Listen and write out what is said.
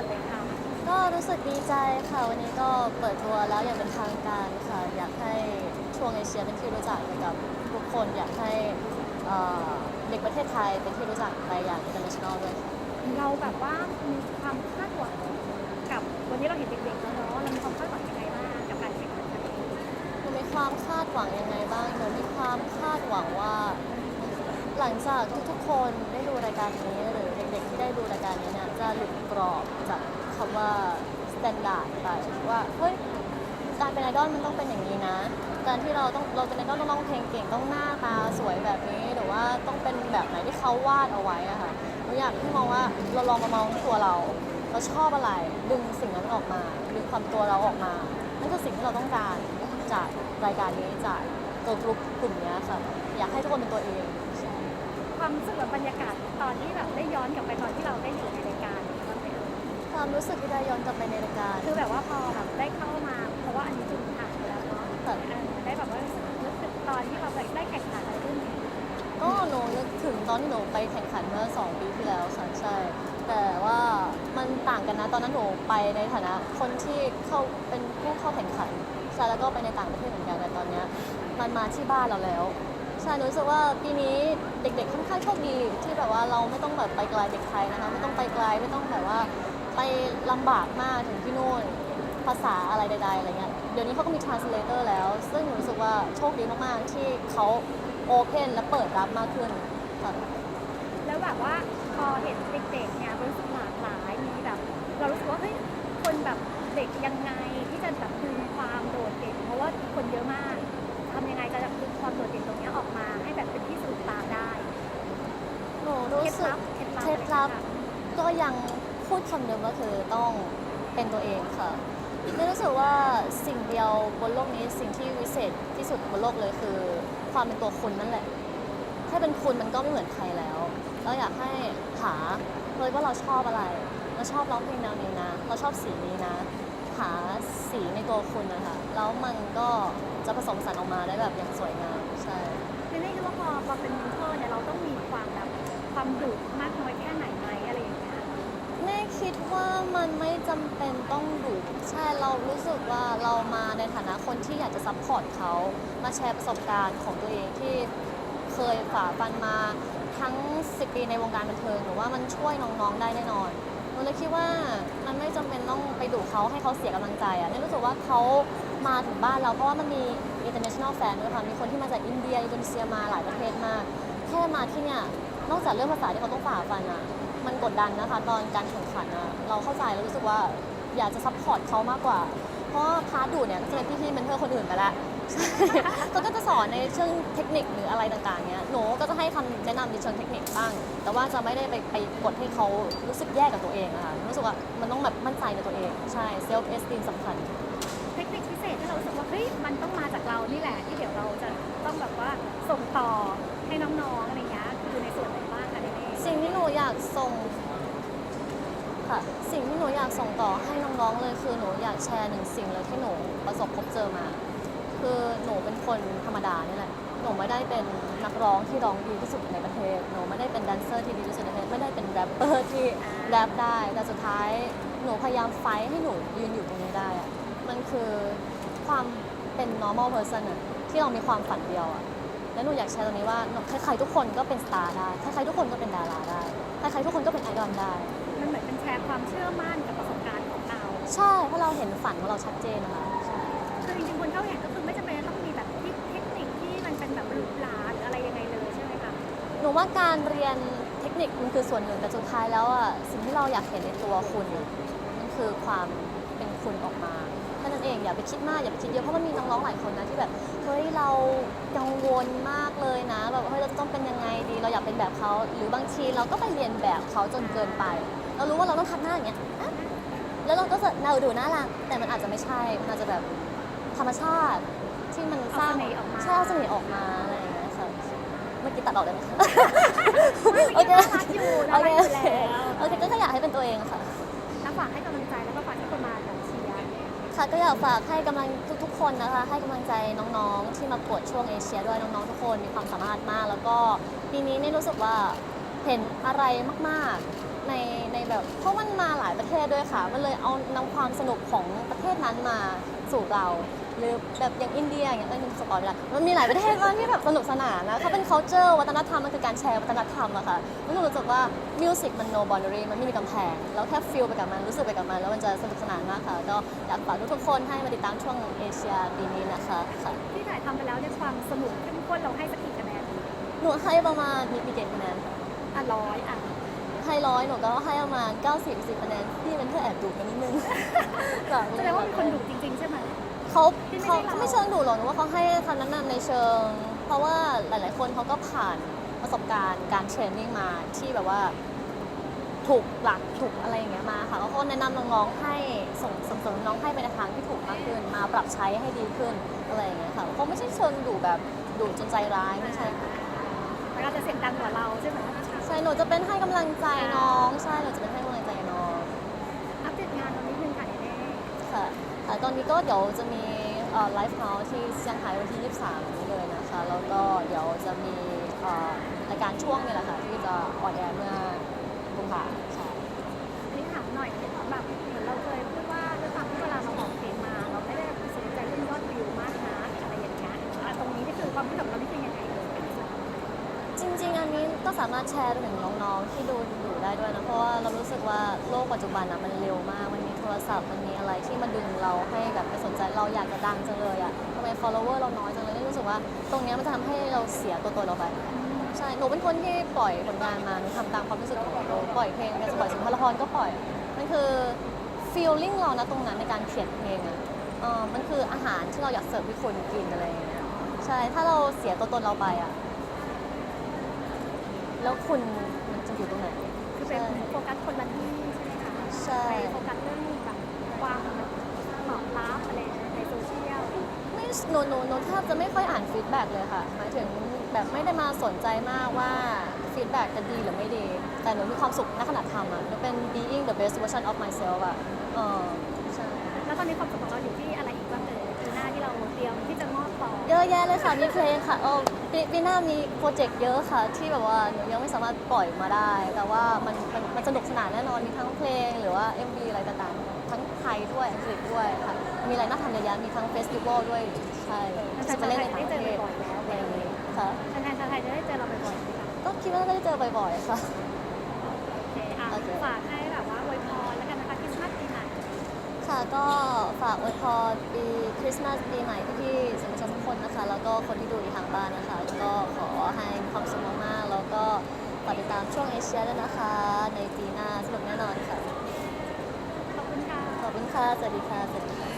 อนเลยค่ะ ก็รู้สึกดีใจค่ะ วันนี้ก็เปิดตัวแล้วอย่างเป็นทางการค่ะ อยากให้ช่วงเอเชียเป็นที่รู้จักไปกับทุกคนอยากให้เอ่อเด็กประเทศไทยเป็นที่รู้จักไปอย่าง international ด้วยค่ะเราแบบว่ามีความคาดหวังกับวันนี้เราเห็นเด็กๆแล้วเนาะเรามีความคาดหวังยังไงบ้างกับการแข่งขันครั้งนี้หนูมีความคาดหวังยังไงบ้างหนูมีความคาดหวังว่า หลังจากทุกๆคนได้ดูรายการนี้หรือ เด็กที่ได้ดูรายการนี้เนี่ยจะหลุดกรอบจากคำว่า standard ไปว่าเฮ้ยการเป็นไอดอลมันต้องเป็นอย่างนี้นะ การที่เราต้องเราเป็นไอดอลต้องร้องเพลงเก่งต้องหน้าตาสวยแบบนี้หรือว่าต้องเป็นแบบไหนที่เขาวาดเอาไว้อะค่ะหนูอยากให้มองว่าเราลองมามองตัวเรา เราชอบอะไรดึงสิ่งนั้นออกมาดึงความตัวเราออกมานั่นคือสิ่งที่เราต้องการจากรายการนี้จากเกิร์ลกรุ๊ปกลุ่มนี้ค่ะอยากให้ทุกคนเป็นตัวเอง ความรู้สึกแบบบรรยากาศตอนที่แบบได้ย้อนกลับไปตอนที่เราได้อยู่ในรายการบ้างไหมเอ่ยความรู้สึกที่ได้ย้อนกลับไปในรายการคือแบบว่าพอแบบได้เข้ามาเพราะว่าอันนี้จุดผ่านไปแล้วเนาะแต่เออได้แบบว่ารู้สึกรู้สึกตอนที่เราแบบได้แข่งขันอะไรขึ้นเนี่ยก็หนูนึกถึงตอนที่หนูไปแข่งขันเมื่อ 2 ปีที่แล้วค่ะใช่ แต่ว่ามันต่างกันนะตอนนั้นหนูไปในฐานะคนที่เข้าเป็นผู้เข้าแข่งขันใช่แล้วก็ไปในต่างประเทศเหมือนกันแต่ตอนเนี้ยมันมาที่บ้านเราแล้ว ใช่หนูรู้สึกว่าปีนี้เด็กๆค่อนข้างโชคดีที่แบบว่าเราไม่ต้องแบบไปไกลเด็กไทยนะคะไม่ต้องไปไกลไม่ต้องแบบว่าไปลำบากมากถึงที่นู่นภาษาอะไรใดๆอะไรเงี้ยเดี๋ยวนี้เขาก็มี translator แล้ว ซึ่งหนูรู้สึกว่าโชคดีมากๆที่เขาโอเพนและเปิดรับมากขึ้นค่ะแล้วแบบว่าพอเห็นเด็กๆเนี่ยรู้สึกหลากหลายมีแบบ เรารู้สึกว่าเฮ้ยคนแบบเด็กยังไง ก็ยังพูดคำเดิมก็คือต้องเป็นตัวเองค่ะไม่รู้สึกว่าสิ่งเดียวบนโลกนี้สิ่งที่วิเศษที่สุดบนโลกเลยคือ ความเป็นตัวคุณนั่นแหละ ถ้าเป็นคุณมันก็ไม่เหมือนใครแล้วเราอยากให้หาเลยว่าเราชอบอะไร เราชอบร้องเพลงแนวนี้นะ เราชอบสีนี้นะ หาสีในตัวคุณนะคะแล้วมันก็จะผสมสานออกมาได้แบบอย่างสวยงามใช่ไม่ไม่รู้ว่าพอพอเป็นมินเทอร์เนี่ยเราต้องมีความแบบความดุมากน้อยแค่ไหน แม่คิดว่ามันไม่จำเป็นต้องดุใช่เรารู้สึกว่าเรามาในฐานะคนที่อยากจะซัพพอร์ตเขามาแชร์ประสบการณ์ของตัวเองที่เคยฝ่าฟันมาทั้ง 10 ปีในวงการบันเทิงหรือว่ามันช่วยน้องๆได้แน่นอนหนูเลยคิดว่ามันไม่จำเป็นต้องไปดุเขาให้เขาเสียกำลังใจอะเนี่ยรู้สึกว่าเขามาถึงบ้านเราเพราะว่ามันมี international fan ด้วยค่ะมีคนที่มาจากอินเดียอินโดนีเซียมาหลายประเทศมากแค่มาที่เนี่ยนอกจากเรื่องภาษาที่เขาต้องฝ่าฟันอะ มันกดดันนะคะ ตอนการแข่งขันอะเราเข้าใจแล้วรู้สึกว่าอยากจะซัพพอร์ตเขามากกว่า เพราะพาร์ทดูเนี่ยก็จะเป็นพี่ๆเมนเทอร์คนอื่นไปแล้วเขาก็จะสอนในเชิงเทคนิคหรืออะไรต่างๆเนี้ยหนูก็จะให้คำแนะนำในเชิงเทคนิคบ้าง แต่ว่าจะไม่ได้ไปไปกดให้เขารู้สึกแย่กับตัวเองอะค่ะรู้สึกว่ามันต้องแบบมั่นใจในตัวเอง ใช่เซลฟ์เอสติมสำคัญ เทคนิคพิเศษที่เราสึกว่าเฮ้ยมันต้องมาจากเรานี่แหละที่เดี๋ยวเราจะต้องแบบว่าส่งต่อให้น้องๆอะไร สิ่งที่หนูอยากส่งค่ะ สิ่งที่หนูอยากส่งต่อให้น้องๆเลยคือหนูอยากแชร์หนึ่งสิ่งเลยที่หนูประสบพบเจอมา คือหนูเป็นคนธรรมดานี่แหละ หนูไม่ได้เป็นนักร้องที่ร้องดีที่สุดในประเทศ หนูไม่ได้เป็นแดนเซอร์ที่ดีที่สุดในประเทศ ไม่ได้เป็นแรปเปอร์ที่แรปได้ แต่สุดท้ายหนูพยายามไฟให้หนูยืนอยู่ตรงนี้ได้อะมันคือความเป็น normal person อะที่เรามีความฝันเดียวอะ แล้วหนูอยากแชร์ตรงนี้ว่าใครๆทุกคนก็เป็นสตาร์ได้ใครๆทุกคนก็เป็นดาราได้ใครๆทุกคนก็เป็นไอดอลได้มันเหมือนเป็นแชร์ความเชื่อมั่นกับประสบการณ์ของเราใช่เพราะเราเห็นฝันของเราชัดเจนนะคะใช่คือจริงๆคนเข้าแข่งก็คือไม่จำเป็นจะต้องมีแบบเทคนิคที่มันเป็นแบบหรูหราหรืออะไรยังไงเลยใช่ไหมคะหนูว่าการเรียนเทคนิคมันคือส่วนหนึ่งแต่สุดท้ายแล้วอะสิ่งที่เราอยากเห็นในตัวคุณอะมันคือความเป็นคุณออกมาแค่นั้นเอย่าไปคิดมากอย่าไปคิดเยอะเพราะมันมีน้องๆหลายคนนะที่แบบเฮ้ยเรากังวลมากเลยนะแบบเฮ้ยเราจะต้องเป็นยังไงดี เราอยากเป็นแบบเขาหรือบางทีเราก็ไปเรียนแบบเขาจนเกินไป เรารู้ว่าเราต้องทำหน้าอย่างเงี้ยอะแล้วเราก็จะเราดูน่ารักแต่มันอาจจะไม่ใช่มันอาจจะแบบธรรมชาติที่มันสร้างเอาเสน่ห์ออกมา ใช่เอาเสน่ห์ออกมาอะไรอย่างเงี้ยค่ะเมื่อกี้ตัดออกได้ไหมคะโอเคน่ารักอยู่น่าโอรัเคกอยู่แล้วโอเคก็อยากให้เป็นตัวเองค่ะ แล้วฝากให้กำลังใจแล้วก็ฝากให้คนมาแบบเชียร์ ค่ะก็อยากฝากให้กำลังทุกๆ คนนะคะ ให้กำลังใจน้องๆ ที่มาประกวดช่วงเอเชียด้วยน้องๆ ทุกคนมีความสามารถมาก แล้วก็ปีนี้เนี่ยรู้สึกว่าเห็นอะไรมากๆ ในในในแบบเพราะมันมาหลายประเทศด้วยค่ะ มันเลยเอานำความสนุกของประเทศนั้นมาสู่เรา หรือแบบอย่างอินเดียอย่างเงี้ยเอ้ยนึกสปอยล์ไม่ได้มันมีหลายประเทศมากที่แบบสนุกสนานนะเขาเป็น culture วัฒนธรรมมันคือการแชร์วัฒนธรรมอะค่ะมันรู้สึกว่า music มัน no boundary มันไม่มีกำแพง เราแค่ feel ไปกับมันรู้สึกไปกับมัน แล้วมันจะสนุกสนานมากค่ะ ก็อยากฝากทุกๆคนให้มาติดตามช่วงเอเชียปีนี้นะคะค่ะ ที่ถ่ายทำไปแล้วในยความสนุกเข้มข้นเราให้สักกี่คะแนนหนูให้ประมาณมีมีเกณฑ์คะแนนอะร้อยอะ ให้ร้อยหนูก็ให้ประมาณ90 10คะแนนพี่เป็นเพื่อแอบดูกันนิดนึงแบบแสดงว่ามีคนดุจริง ๆ ใช่ไหม เขาที่ไม่เขาใช่เราเขาไม่เชิงดูหรอกหนูว่าเขาให้คำแนะนำในเชิง เพราะว่าหลาย ๆ คนเขาก็ผ่านประสบการณ์การเทรนนิ่งมาที่แบบว่าถูกหลักถูกอะไรอย่างเงี้ยมาค่ะเขาก็แนะนำน้องๆให้ส่งส่งเสริมน้องๆให้ไปในทางที่ถูกมากขึ้นมาปรับใช้ให้ดีขึ้นอะไรอย่างเงี้ยค่ะเขาไม่ใช่เชิงดูแบบดูจนใจร้ายไม่ใช่ค่ะ แล้วก็จะเสียงดังกว่าเราใช่ไหมใช่หนูจะเป็นให้กำลังใจน้อง ใช่หนูจะเป็นให้กำลังใจน้องอัปเดตงานเรานิดนึงค่ะเน่ค่ะค่ะตอนนี้ก็เดี๋ยวจะมีไลฟ์เฮาส์ที่เซี่ยงไฮ้วันที่ 23 นี้เลยนะคะ แล้วก็เดี๋ยวจะมีเอ่อรายการช่วงนี้แหละค่ะ ที่จะออนแอร์เมื่อกุมภาใช่อันนี้ถามหน่อยแบบเหมือนเราเคยพูด สามารถแชร์ไปถึงน้องๆ ที่ดูอยู่ได้ด้วยนะ เพราะว่าเรารู้สึกว่าโลกปัจจุบันอะมันเร็วมาก มันมีโทรศัพท์ มันมีอะไรที่มาดึงเราให้แบบไปสนใจ เราอยากจะดังจังเลยอะทำไม follower เราน้อยจังเลยนี่รู้สึกว่า ตรงเนี้ยมันจะทำให้เราเสียตัวตนเราไป ใช่ หนูเป็นคนที่ปล่อยผลงานมา หนูทำตามความรู้สึกของหนูปล่อยเพลงจะปล่อยสุนทรภรณ์ก็ปล่อย มันคือ feeling เรานะตรงนั้นในการเขียนเพลงอะเออมันคืออาหารที่เราอยากเสิร์ฟให้คนกินอะไรอย่างเงี้ย ใช่ ถ้าเราเสียตัวตนเราไปอะ แล้วคุณมันจะอยู่ตรงไหน คือเป็นโฟกัสคนละที่ใช่ไหมคะใช่ ไปโฟกัสเรื่องแบบความตอบรับอะไรในโซเชียลไม่หนูหนูหนูแทบจะไม่ค่อยอ่านฟีดแบ็กเลยค่ะ หมายถึงแบบไม่ได้มาสนใจมากว่าฟีดแบ็กจะดีหรือไม่ดี แต่หนูมีความสุขณขณะทำอะหนูเป็น being the best version of myself อะเออใช่ แล้วตอนนี้ความสุขของ อบต่อเยอะแยะเลยค่ะมีเพลงค่ะเออปีปีหน้ามีโปรเจกต์เยอะค่ะ ที่แบบว่าหนูยังไม่สามารถปล่อยมาได้ แต่ว่ามันมันมันสนุกสนานแน่นอนมีทั้งเพลงหรือว่า MV อะไรต่างๆทั้งไทยด้วยอังกฤษด้วยค่ะมีอะไรน่าทำเยอะแยะมีทั้งเฟสติวัลด้วยใช่จะไปเล่นในต่างประเทศอะไรอย่างนี้ค่ะแฟนๆชาวไทยจะได้เจอเราบ่อยๆไหมคะก็คิดว่าน่าจะได้เจอบ่อยๆค่ะโอเคอะโอเคฝากให้ ค่ะก็ฝากอวยพรปีคริสต์มาสปีใหม่พี่ๆสมุชนทุกคนนะคะ แล้วก็คนที่ดูอยู่ทางบ้านนะคะ ก็ขอให้มีความสุขมากๆแล้วก็ฝากติดตามช่วงเอเชียด้วยนะคะ ในปีหน้าสนุกแน่นอนค่ะ ขอบคุณค่ะ ขอบคุณค่ะ สวัสดีค่ะ สวัสดีค่ะ